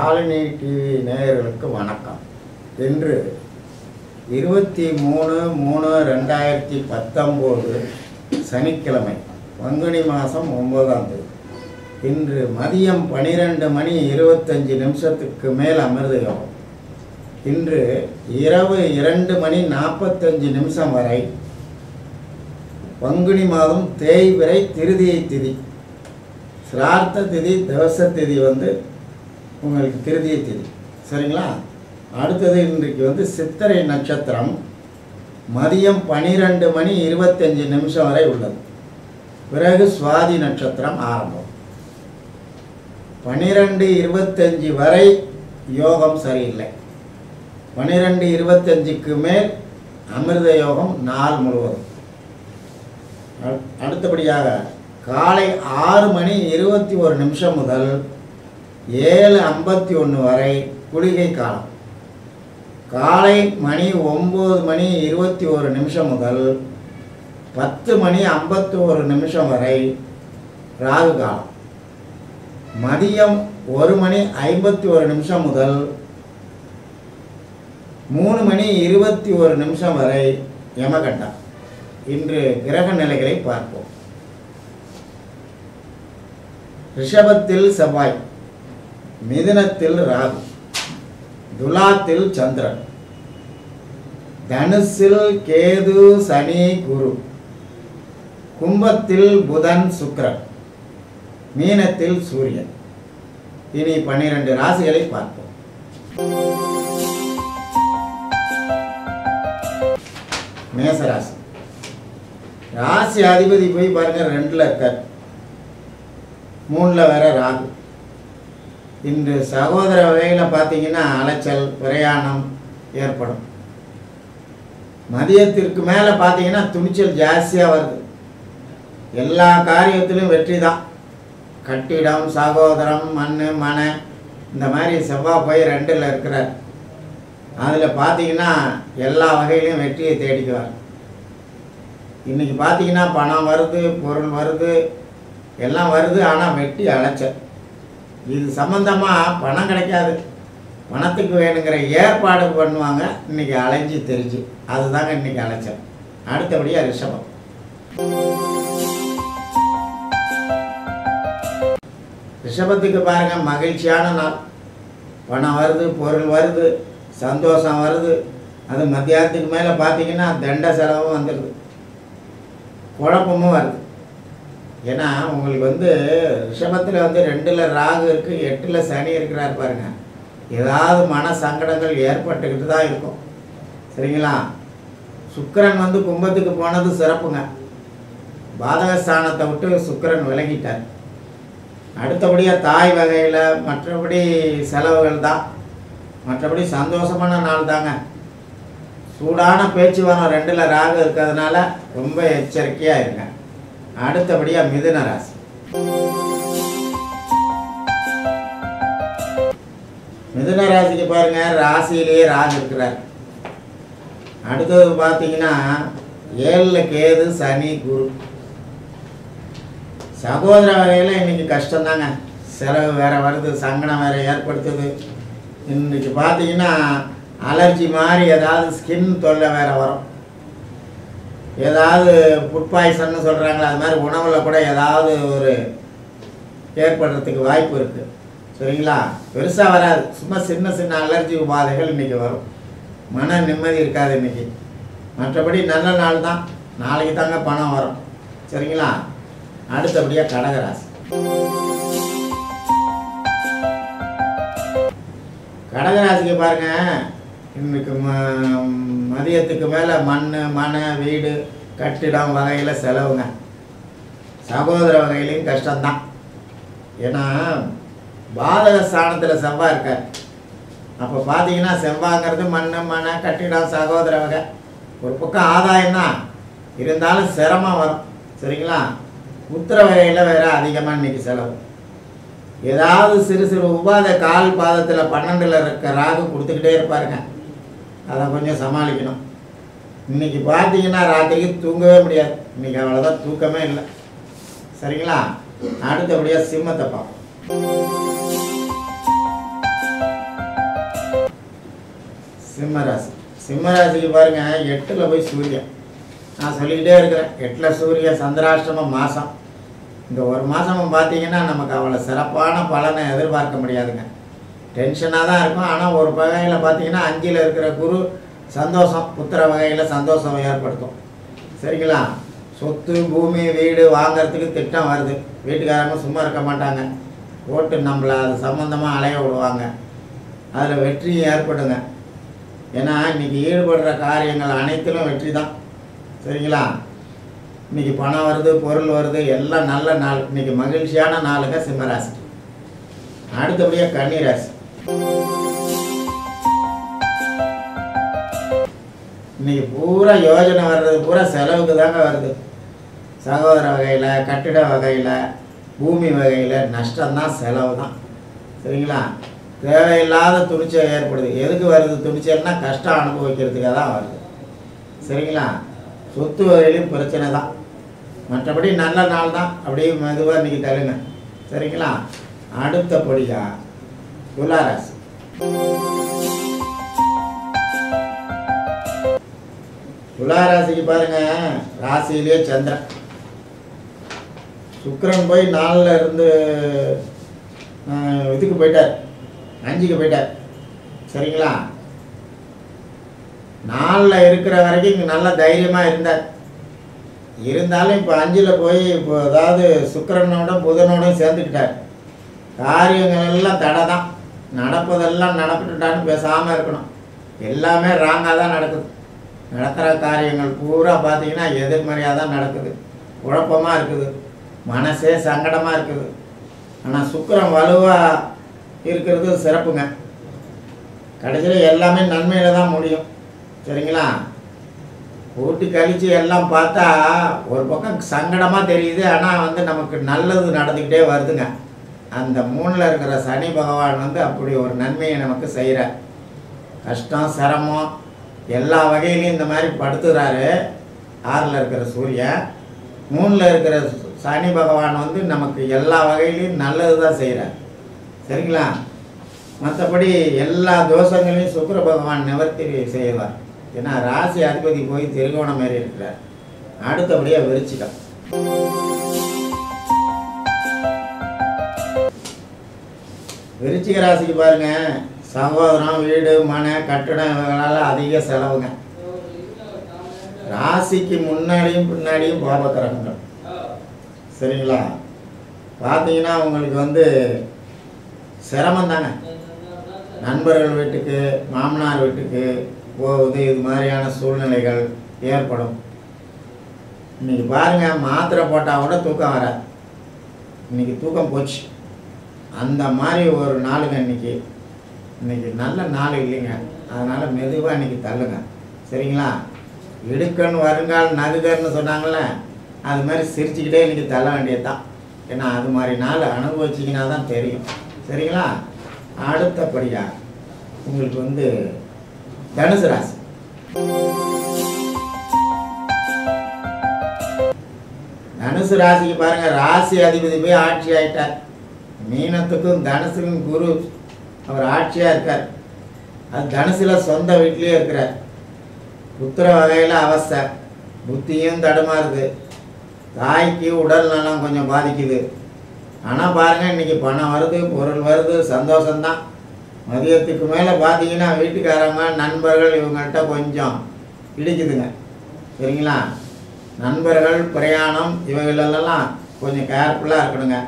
Colony TV நேயர்களுக்கு வணக்கம். இன்று இருபத்தி மூணு மூணு ரெண்டாயிரத்தி பத்தொம்போது சனிக்கிழமை பங்குனி மாதம் ஒன்பதாம் தேதி. இன்று மதியம் பனிரெண்டு மணி இருபத்தஞ்சி நிமிஷத்துக்கு மேல் அமிர்த யோகம் இன்று இரவு இரண்டு மணி நாற்பத்தஞ்சு நிமிஷம் வரை பங்குனி மாதம் தேய்விரை திருதியை திதி சிரார்த்த திதி தவச திதி வந்து உங்களுக்கு திருதியை திதி சரிங்களா? அடுத்தது இன்றைக்கு வந்து சித்திரை நட்சத்திரம் மதியம் பனிரெண்டு மணி இருபத்தஞ்சு நிமிஷம் வரை உள்ளது. பிறகு சுவாதி நட்சத்திரம் ஆரம்பம். பனிரெண்டு இருபத்தஞ்சு வரை யோகம் சரியில்லை. பனிரெண்டு இருபத்தஞ்சுக்கு மேல் அமிர்த யோகம் நாள் முழுவதும். அடு- அடுத்தபடியாக காலை ஆறு மணி இருபத்தி ஒரு நிமிஷம் முதல் ஏழு ஐம்பத்தி ஒன்று வரை குளிகை காலம். காலை மணி ஒம்பது மணி இருபத்தி ஒரு நிமிஷம் முதல் பத்து மணி ஐம்பத்தி ஒரு நிமிஷம் வரை ராகு காலம். மதியம் ஒரு மணி ஐம்பத்தி ஒரு நிமிஷம் முதல் மூணு மணி இருபத்தி ஒரு நிமிஷம் வரை யமகண்டம். இன்று கிரக நிலைகளை பார்ப்போம். ரிஷபத்தில் செவ்வாய். மிதுனத்தில் ராகு துலாத்தில் சந்திரன் தனுசில் கேது சனி குரு கும்பத்தில் புதன் சுக்கரன் மீனத்தில் சூரியன். இனி பன்னிரண்டு ராசிகளை பார்ப்போம். மேசராசி. ராசி அதிபதி போய் பாருங்க ரெண்டுல இருக்கார். மூணுல வேற ராகு. இன்று சகோதர வகையில் பார்த்தீங்கன்னா அலைச்சல் பிரயாணம் ஏற்படும். மதியத்திற்கு மேலே பார்த்தீங்கன்னா துணிச்சல் ஜாஸ்தியாக வருது. எல்லா காரியத்திலும் வெற்றி தான் கட்டிடம் சகோதரம் மண் மனை இந்த மாதிரி செவ்வாய் போய் ரெண்டில் இருக்கிறார். அதில் பார்த்தீங்கன்னா எல்லா வகையிலையும் வெற்றியை தேடிக்குவார். இன்னைக்கு பார்த்தீங்கன்னா பணம் வருது பொருள் வருது எல்லாம் வருது ஆனால் வெட்டி அலைச்சல். இது சம்பந்தமாக பணம் கிடைக்காது. பணத்துக்கு வேணுங்கிற ஏற்பாடு பண்ணுவாங்க. இன்னைக்கு அலைஞ்சு தெரிஞ்சு. அதுதாங்க இன்னைக்கு அலைச்சல். அடுத்தபடியாக ரிஷபம் ரிஷபத்துக்கு பாருங்க மகிழ்ச்சியான நாள். பணம் வருது பொருள் வருது சந்தோஷம் வருது. அது மத்தியானத்துக்கு மேலே பார்த்தீங்கன்னா தண்ட செலவும் வந்துடுது குழப்பமும் வருது. ஏன்னா உங்களுக்கு வந்து ரிஷபத்தில் வந்து ரெண்டில் ராகு இருக்குது எட்டில் சனி இருக்கிறார் பாருங்க. ஏதாவது மன சங்கடங்கள் ஏற்பட்டுக்கிட்டு தான் இருக்கும். சரிங்களா? சுக்கரன் வந்து கும்பத்துக்கு போனது சிறப்புங்க. பாதகஸ்தானத்தை விட்டு சுக்கரன் விலகிட்டார். அடுத்தபடியாக தாய் வகையில் மற்றபடி செலவுகள் தான். மற்றபடி சந்தோஷமான நாள் தாங்க. சூடான பேச்சு வரும் ரெண்டில் ராகு இருக்கிறதுனால ரொம்ப எச்சரிக்கையாக இருங்க. அடுத்தபடியாக மிதுன ராசி. மிதுன ராசிக்கு பாருங்க ராசியிலேயே ராகு இருக்கிறார். அடுத்தது பார்த்தீங்கன்னா ஏழில் கேது சனி குரு. சகோதர வகையில் இன்னைக்கு கஷ்டம்தாங்க. செலவு வேற வருது சங்கடம் வேற ஏற்படுத்துது. இன்னைக்கு பார்த்தீங்கன்னா அலர்ஜி மாதிரி ஏதாவது ஸ்கின் தொல்லை வேற வரும். ஏதாவது ஃபுட் பாய்சன்னு சொல்கிறாங்களே அது மாதிரி உணவில் கூட ஏதாவது ஒரு ஏற்படுறதுக்கு வாய்ப்பு இருக்குது சரிங்களா? பெருசாக வராது. சும்மா சின்ன சின்ன அலர்ஜி உபாதைகள் இன்றைக்கி வரும். மன நிம்மதி இருக்காது இன்றைக்கி மற்றபடி நல்ல நாள் தான். நாளைக்கு தாங்க பணம் வரும். சரிங்களா? அடுத்தபடியாக கடகராசி. கடகராசிக்கு பாருங்கள் இன்னைக்கு மதியத்துக்கு மேலே மண் மனை வீடு கட்டிடம் வகையில் செலவுங்க. சகோதர வகையிலையும் கஷ்டம்தான். ஏன்னா பாதக ஸ்தானத்தில் செவ்வாய் இருக்கார். அப்போ பார்த்தீங்கன்னா செவ்வாங்கிறது மண் மனை கட்டிடம் சகோதர வகை. ஒரு பக்கம் ஆதாயம் தான் இருந்தாலும் சிரமம் வரும். சரிங்களா? உத்தர வகையில் வேறு அதிகமாக இன்னைக்கு செலவு. ஏதாவது சிறு சிறு உபாத கால் பாதத்தில் பன்னெண்டில் இருக்க ராகு கொடுத்துக்கிட்டே இருப்பாருங்க. அதை கொஞ்சம் சமாளிக்கணும். இன்னைக்கு பார்த்தீங்கன்னா ராத்திரிக்கு தூங்கவே முடியாது. இன்றைக்கி அவ்வளோதான் தூக்கமே இல்லை. சரிங்களா? அடுத்தபடியாக சிம்மத்தை பார்ப்போம். சிம்மராசி. சிம்மராசிக்கு பாருங்கள் பாருங்க எட்டில் போய் சூரியன். நான் சொல்லிக்கிட்டே இருக்கிறேன் எட்டில் சூரியன் சந்திராஷ்டம மாதம் இந்த ஒரு மாதம் பார்த்தீங்கன்னா நமக்கு அவ்வளோ சிறப்பான பலனை எதிர்பார்க்க முடியாதுங்க. டென்ஷனாக தான் இருக்கும். ஆனால் ஒரு வகையில் பார்த்தீங்கன்னா அஞ்சில் இருக்கிற குரு சந்தோஷம் புத்திர வகையில் சந்தோஷம் ஏற்படுத்தும். சரிங்களா? சொத்து பூமி வீடு வாங்கிறதுக்கு திட்டம் வருது. வீட்டுக்காரங்க சும்மா இருக்க மாட்டாங்க. போட்டு நம்மளை அது சம்மந்தமாக அலைய விடுவாங்க. அதில் வெற்றி ஏற்படுங்க. ஏன்னா இன்றைக்கி ஈடுபடுற காரியங்கள் அனைத்திலும் வெற்றி தான். சரிங்களா? இன்னைக்கு பணம் வருது பொருள் வருது எல்லாம் நல்ல நாள். இன்றைக்கி மகிழ்ச்சியான நாளுங்க சிம்மராசி அடுத்தபடியாக கன்னிராசி இன்னைக்கு பூரா யோஜனை வர்றது பூரா செலவுக்கு தாங்க வருது. சகோதர வகையில் கட்டிட வகையில் பூமி வகையில் நஷ்டம்தான் செலவு தான் சரிங்களா? தேவையில்லாத துணிச்சல் ஏற்படுது. எதுக்கு வருது துணிச்சல்னா கஷ்டம் அனுபவிக்கிறதுக்காக தான் வருது. சரிங்களா? சொத்து வகையிலையும் பிரச்சனை தான் மற்றபடி நல்ல நாள் தான் அப்படியே மெதுவாக இன்றைக்கி தருங்க சரிங்களா? அடுத்தபடியாக துளாராசி துளாராசிக்கு பாருங்க. ராசியிலே சந்திரன். சுக்கரன் போய் நாளில் இருந்து இதுக்கு போயிட்டார். அஞ்சுக்கு போயிட்டார். சரிங்களா? நாலில் இருக்கிற வரைக்கும் இங்கே நல்லா தைரியமாக இருந்தார். இருந்தாலும் இப்போ அஞ்சில் போய் இப்போ அதாவது சுக்கரனோட புதனோட சேர்ந்துக்கிட்டார். காரியங்கள் எல்லாம் தடை தான் நடப்பதெல்லாம் நடப்பிட்டுட்டான்னு பேசாமல் இருக்கணும். எல்லாமே ராங்காக தான் நடக்குது. நடக்கிற காரியங்கள் பூரா பார்த்தீங்கன்னா எதிர்மறையாக தான் நடக்குது. குழப்பமாக இருக்குது. மனசே சங்கடமாக இருக்குது. ஆனால் சுக்கரம் வலுவாக இருக்கிறது சிறப்புங்க. கடைசியில் எல்லாமே நன்மையில் தான் முடியும். சரிங்களா? கூட்டி கழிச்சு எல்லாம் பார்த்தா ஒரு பக்கம் சங்கடமாக தெரியுது. ஆனால் வந்து நமக்கு நல்லது நடந்துக்கிட்டே வருதுங்க. அந்த மூணில் இருக்கிற சனி பகவான் வந்து அப்படி ஒரு நன்மையை நமக்கு செய்கிறார் கஷ்டம் சிரமம் எல்லா வகையிலையும் இந்த மாதிரி படுத்துகிறாரு ஆறில் இருக்கிற சூரியன். மூணில் இருக்கிற சனி பகவான் வந்து நமக்கு எல்லா வகையிலையும் நல்லது தான் செய்கிறார் சரிங்களா? மற்றபடி எல்லா தோஷங்களையும் சுக்கிர பகவான் நிவர்த்தி செய்வார். ஏன்னா ராசி அதிபதி போய் திருகோணம் மாரி இருக்கிறார். அடுத்தபடியாக விருச்சிகம். விருச்சிக ராசிக்கு பாருங்க. சகோதரம் வீடு மனை கட்டடம் இவங்களால அதிக செலவுங்க. ராசிக்கு முன்னாடியும் பின்னாடியும் கோபக்கிரகங்கள் சரிங்களா? பார்த்தீங்கன்னா உங்களுக்கு வந்து சிரமம் தாங்க. நண்பர்கள் வீட்டுக்கு மாமனார் வீட்டுக்கு போகுது. இது மாதிரியான சூழ்நிலைகள் ஏற்படும். இன்னைக்கு பாருங்க மாத்திரை போட்டால் கூட தூக்கம் வராது. இன்னைக்கு தூக்கம் போச்சு. அந்த மாதிரி ஒரு நாளுங்க இன்னைக்கு. இன்னைக்கு நல்ல நாள் இல்லைங்க. அதனால் மெதுவாக இன்னைக்கு தள்ளுங்க. சரிங்களா? இடுக்கன் வருங்கால் நகுகர்னு சொன்னாங்கள்ல அது மாதிரி சிரிச்சுக்கிட்டே இன்றைக்கி தள்ள வேண்டியது தான் ஏன்னா அது மாதிரி நாள் அனுபவிச்சிங்கன்னா தான் தெரியும். சரிங்களா? அடுத்தபடியாக உங்களுக்கு வந்து தனுசு ராசி. தனுசு ராசிக்கு பாருங்கள் ராசி அதிபதி போய் ஆட்சி ஆயிட்டார். மீனத்துக்கும் தனுசுக்கும் குரு அவர் ஆட்சியாக இருக்கார். அது தனுசில் சொந்த வீட்லேயே இருக்கிறார். புத்திர வகையில் அவஸ்தை. புத்தியும் தடுமாறுது. தாய்க்கு உடல் நலம் கொஞ்சம் பாதிக்குது. ஆனால் பாருங்கள் இன்னைக்கு பணம் வருது பொருள் வருது சந்தோஷம்தான். மதியத்துக்கு மேலே பார்த்தீங்கன்னா வீட்டுக்காரங்க நண்பர்கள் இவங்கள்ட்ட கொஞ்சம் இடிக்குதுங்க. சரிங்களா? நண்பர்கள் பிரயாணம் இவைகளெல்லாம் கொஞ்சம் கேர்ஃபுல்லாக இருக்கணுங்க.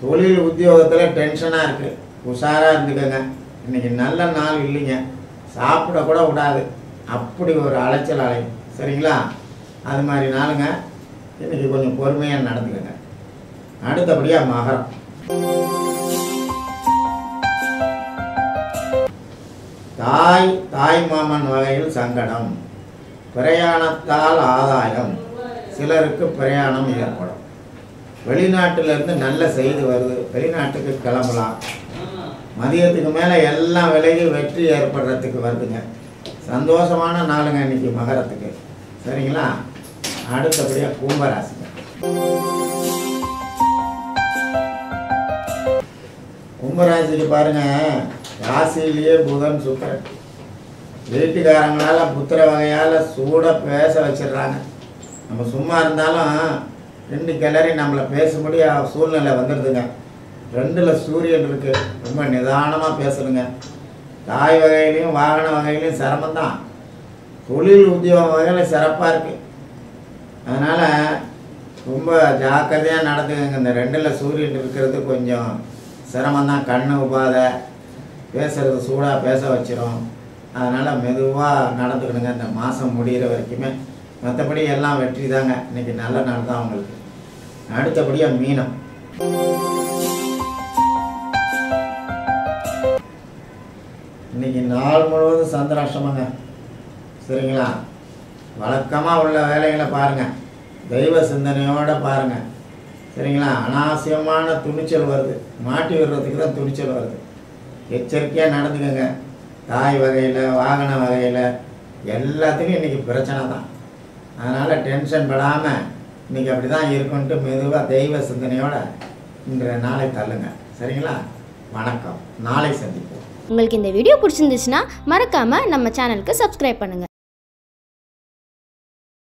தொழில் உத்தியோகத்தில் டென்ஷனாக இருக்குது உஷாராக இருந்துக்கோங்க. இன்றைக்கி நல்ல நாள் இல்லைங்க. சாப்பிட கூட விடாது. அப்படி ஒரு அலைச்சல் அலையும். சரிங்களா? அது மாதிரி நாளுங்க. இன்றைக்கி கொஞ்சம் பொறுமையாக நடந்துக்கோங்க. அடுத்தபடியாக மகரம். தாய் தாய் மாமன் வகையில் சங்கடம். பிரயாணத்தால் ஆதாயம். சிலருக்கு பிரயாணம் ஏற்படும். வெளிநாட்டிலிருந்து நல்ல செய்தி வருது. வெளிநாட்டுக்கு கிளம்பலாம். மதியத்துக்கு மேலே எல்லாம் விலையும் வெற்றி ஏற்படுறதுக்கு வருதுங்க. சந்தோஷமான நாளுங்க இன்னைக்கு மகரத்துக்கு. சரிங்களா? அடுத்தபடியாக கும்பராசிங்க. கும்பராசிக்கு பாருங்க. ராசியிலேயே புதன் சுக்கரன். வீட்டுக்காரங்களால் புத்திர வகையால் சூடாக பேச வச்சிடுறாங்க. நம்ம சும்மா இருந்தாலும் ரெண்டு கிளறி நம்மளை பேசும்படி சூழ்நிலை வந்துடுதுங்க ரெண்டில் சூரியன் இருக்குது ரொம்ப நிதானமாக பேசணுங்க. தாய் வகையிலையும் வாகன வகையிலையும் சிரமந்தான் தொழில் உத்தியோக வகையில் சிறப்பாக இருக்குது அதனால் ரொம்ப ஜாக்கிரதையாக நடந்துக்கங்க. இந்த ரெண்டில் சூரியன் இருக்கிறது கொஞ்சம் சிரமந்தான் கண்ணு உபாதை பேசுறது சூடாக பேச வச்சிடும் அதனால் மெதுவாக நடந்துக்கணுங்க. இந்த மாதம் முடிகிற வரைக்குமே. மற்றபடி எல்லாம் வெற்றி தாங்க இன்னைக்கு நல்ல நாள் தான் உங்களுக்கு. அடுத்தபடியாக மீனம். இன்னைக்கு நாள் முழுவதும் சந்திராஷ்டமங்க. சரிங்களா? வழக்கமாக உள்ள வேலைகளை பாருங்கள் தெய்வ சிந்தனையோடு பாருங்கள் சரிங்களா? அனாவசியமான துணிச்சல் வருது. மாட்டி விடுறதுக்கு தான் துணிச்சல் வருது. எச்சரிக்கையாக நடந்துக்கங்க. தாய் வகையில் வாகன வகையில் எல்லாத்துக்கும் இன்றைக்கி பிரச்சனை தான். அதனால் டென்ஷன் படாமல் இன்றைக்கி அப்படி தான் இருக்குன்ட்டு மெதுவாக தெய்வ சிந்தனையோட இன்றைய நாளை தள்ளுங்க. சரிங்களா? வணக்கம். நாளை சந்திப்போம். உங்களுக்கு இந்த வீடியோ பிடிச்சிருந்துச்சுன்னா மறக்காமல் நம்ம சேனலுக்கு சப்ஸ்கிரைப் பண்ணுங்கள்